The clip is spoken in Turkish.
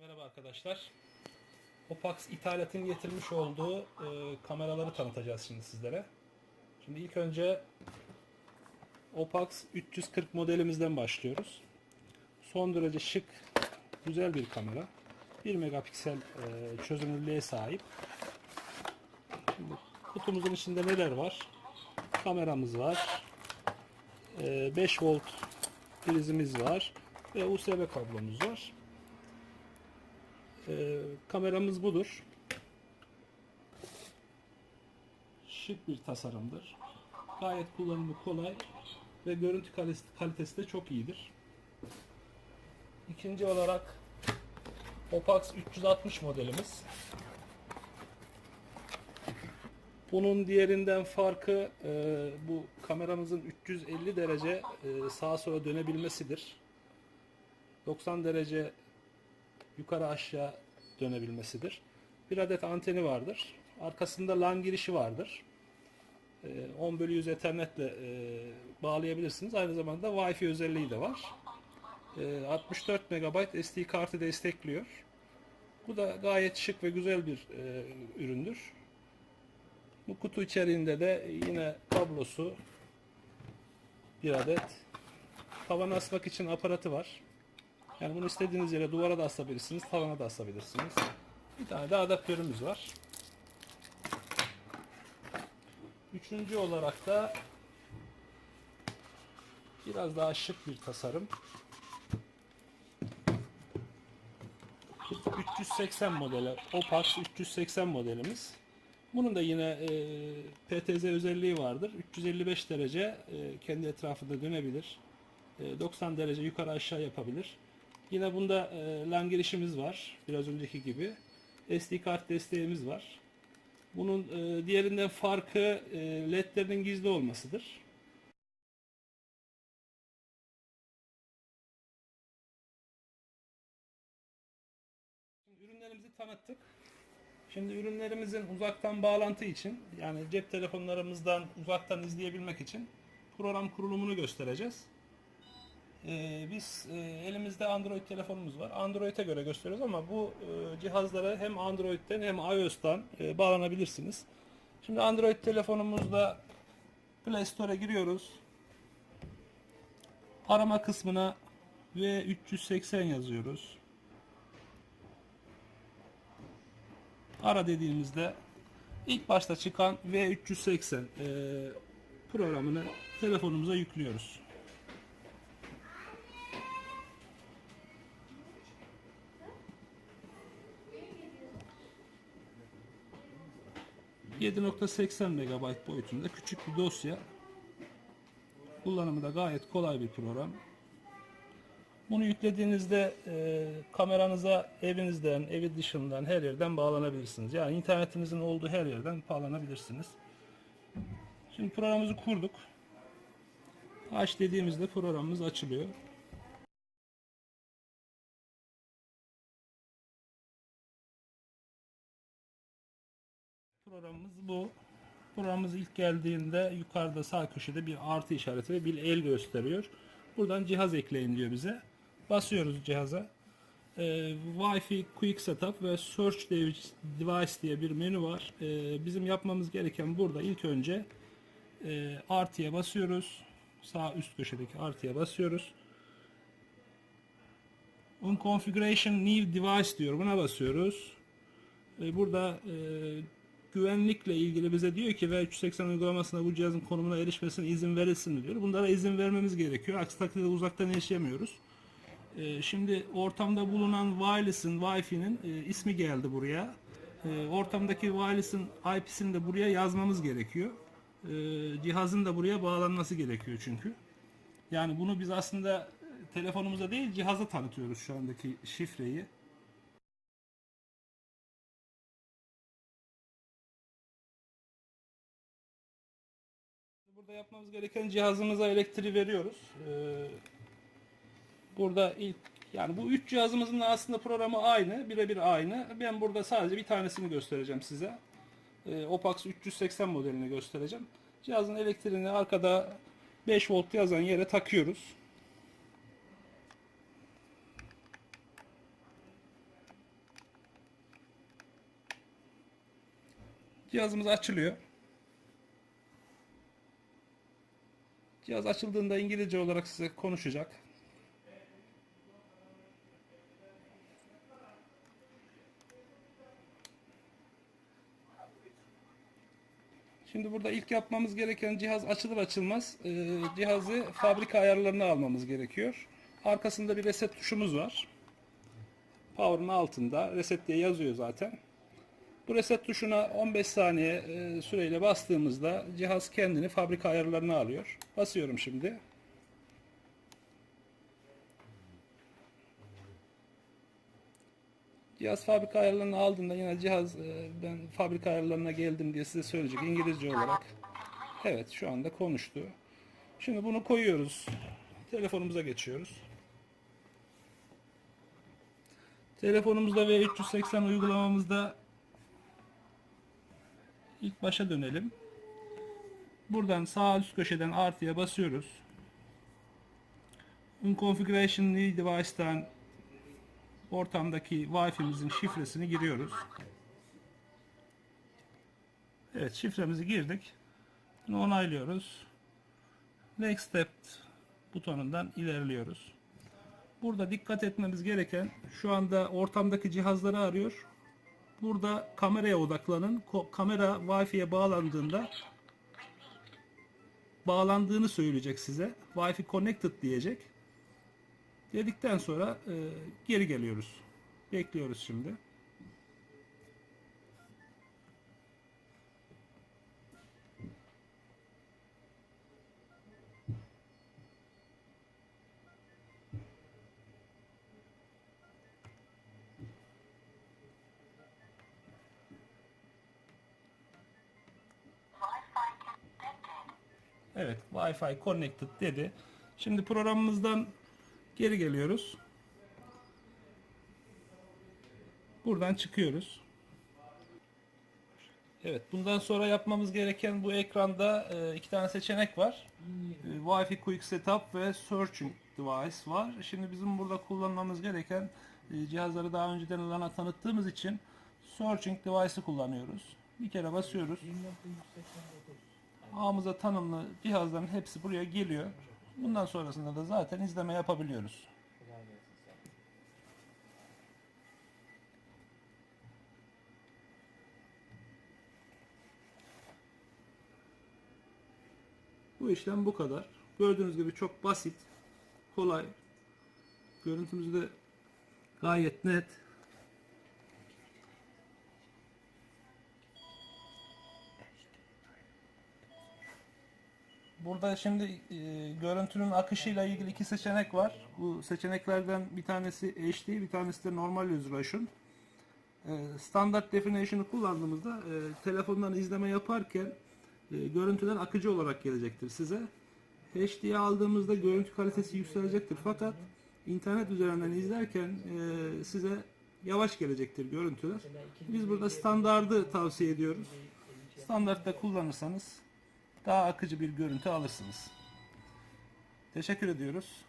Merhaba arkadaşlar. Opax ithalatın getirmiş olduğu e, kameraları tanıtacağız şimdi sizlere. Şimdi ilk önce Opax 340 modelimizden başlıyoruz. Son derece şık, güzel bir kamera. 1 megapiksel e, çözünürlüğe sahip. Şimdi kutumuzun içinde neler var? Kameramız var. E, 5 volt prizimiz var ve USB kablomuz var. Ee, kameramız budur. Şık bir tasarımdır. Gayet kullanımı kolay ve görüntü kalitesi, kalitesi de çok iyidir. İkinci olarak Opax 360 modelimiz. Bunun diğerinden farkı e, bu kameramızın 350 derece e, sağa sola dönebilmesidir. 90 derece yukarı aşağı dönebilmesidir. Bir adet anteni vardır. Arkasında LAN girişi vardır. Ee, 10 bölü 100 Ethernet ile e, bağlayabilirsiniz. Aynı zamanda Wi-Fi özelliği de var. Ee, 64 MB SD kartı destekliyor. Bu da gayet şık ve güzel bir e, üründür. Bu kutu içeriğinde de yine kablosu bir adet tavan asmak için aparatı var. Yani bunu istediğiniz yere duvara da asabilirsiniz, tavana da asabilirsiniz. Bir tane de adaptörümüz var. Üçüncü olarak da biraz daha şık bir tasarım. 380 modeli, Opax 380 modelimiz. Bunun da yine e, PTZ özelliği vardır. 355 derece e, kendi etrafında dönebilir. E, 90 derece yukarı aşağı yapabilir. Yine bunda e, LAN girişimiz var. Biraz önceki gibi. SD kart desteğimiz var. Bunun e, diğerinden farkı e, ledlerinin gizli olmasıdır. Ürünlerimizi tanıttık. Şimdi ürünlerimizin uzaktan bağlantı için yani cep telefonlarımızdan uzaktan izleyebilmek için program kurulumunu göstereceğiz. Ee, biz e, elimizde Android telefonumuz var. Android'e göre gösteriyoruz ama bu e, cihazlara hem Android'den hem iOS'tan e, bağlanabilirsiniz. Şimdi Android telefonumuzda Play Store'a giriyoruz. Arama kısmına V380 yazıyoruz. Ara dediğimizde ilk başta çıkan V380 e, programını telefonumuza yüklüyoruz. 7.80 MB boyutunda küçük bir dosya. Kullanımı da gayet kolay bir program. Bunu yüklediğinizde e, kameranıza evinizden, evi dışından her yerden bağlanabilirsiniz. Yani internetinizin olduğu her yerden bağlanabilirsiniz. Şimdi programımızı kurduk. Aç dediğimizde programımız açılıyor. Programımız bu. Programımız ilk geldiğinde yukarıda sağ köşede bir artı işareti ve bir el gösteriyor. Buradan cihaz ekleyin diyor bize. Basıyoruz cihaza. Ee, Wi-Fi Quick Setup ve Search Device diye bir menü var. Ee, bizim yapmamız gereken burada ilk önce e, artıya basıyoruz. Sağ üst köşedeki artıya basıyoruz. On Configuration New Device diyor. Buna basıyoruz. Burada e, güvenlikle ilgili bize diyor ki V380 uygulamasında bu cihazın konumuna erişmesine izin verilsin mi diyor. Bunlara izin vermemiz gerekiyor. Aksi takdirde uzaktan erişemiyoruz. Ee, şimdi ortamda bulunan wireless'ın, Wi-Fi'nin e, ismi geldi buraya. Ee, ortamdaki wireless'ın IP'sini de buraya yazmamız gerekiyor. Ee, cihazın da buraya bağlanması gerekiyor çünkü. Yani bunu biz aslında telefonumuza değil cihaza tanıtıyoruz şu andaki şifreyi. Burada yapmamız gereken cihazımıza elektriği veriyoruz. Ee, burada ilk yani bu üç cihazımızın aslında programı aynı, birebir aynı. Ben burada sadece bir tanesini göstereceğim size. Ee, Opax 380 modelini göstereceğim. Cihazın elektriğini arkada 5 volt yazan yere takıyoruz. Cihazımız açılıyor. Cihaz açıldığında İngilizce olarak size konuşacak. Şimdi burada ilk yapmamız gereken cihaz açılır açılmaz e, cihazı fabrika ayarlarına almamız gerekiyor. Arkasında bir reset tuşumuz var. Power'ın altında reset diye yazıyor zaten. Bu reset tuşuna 15 saniye e, süreyle bastığımızda cihaz kendini fabrika ayarlarına alıyor. Basıyorum şimdi. Cihaz fabrika ayarlarını aldığında yine cihaz e, ben fabrika ayarlarına geldim diye size söyleyecek İngilizce olarak. Evet şu anda konuştu. Şimdi bunu koyuyoruz. Telefonumuza geçiyoruz. Telefonumuzda ve 380 uygulamamızda ilk başa dönelim. Buradan sağ üst köşeden artıya basıyoruz. Unconfiguration device'tan ortamdaki Wi-Fi'mizin şifresini giriyoruz. Evet şifremizi girdik. Bunu onaylıyoruz. Next step butonundan ilerliyoruz. Burada dikkat etmemiz gereken şu anda ortamdaki cihazları arıyor. Burada kameraya odaklanın. Ko- kamera Wi-Fi'ye bağlandığında bağlandığını söyleyecek size. Wi-Fi connected diyecek. Dedikten sonra e, geri geliyoruz. Bekliyoruz şimdi. Evet, Wi-Fi connected dedi. Şimdi programımızdan geri geliyoruz. Buradan çıkıyoruz. Evet, bundan sonra yapmamız gereken bu ekranda e, iki tane seçenek var. E, Wi-Fi Quick Setup ve Searching Device var. Şimdi bizim burada kullanmamız gereken e, cihazları daha önceden alana tanıttığımız için Searching Device'ı kullanıyoruz. Bir kere basıyoruz. Ağımıza tanımlı cihazların hepsi buraya geliyor. Bundan sonrasında da zaten izleme yapabiliyoruz. Bu işlem bu kadar. Gördüğünüz gibi çok basit, kolay. Görüntümüz de gayet net. Burada şimdi e, görüntünün akışıyla ilgili iki seçenek var. Bu seçeneklerden bir tanesi HD, bir tanesi de normal resolution. E, standart definition'ı kullandığımızda e, telefondan izleme yaparken e, görüntüler akıcı olarak gelecektir size. HD'ye aldığımızda görüntü kalitesi yükselecektir fakat internet üzerinden izlerken e, size yavaş gelecektir görüntüler. Biz burada standardı tavsiye ediyoruz. Standartta kullanırsanız daha akıcı bir görüntü alırsınız. Teşekkür ediyoruz.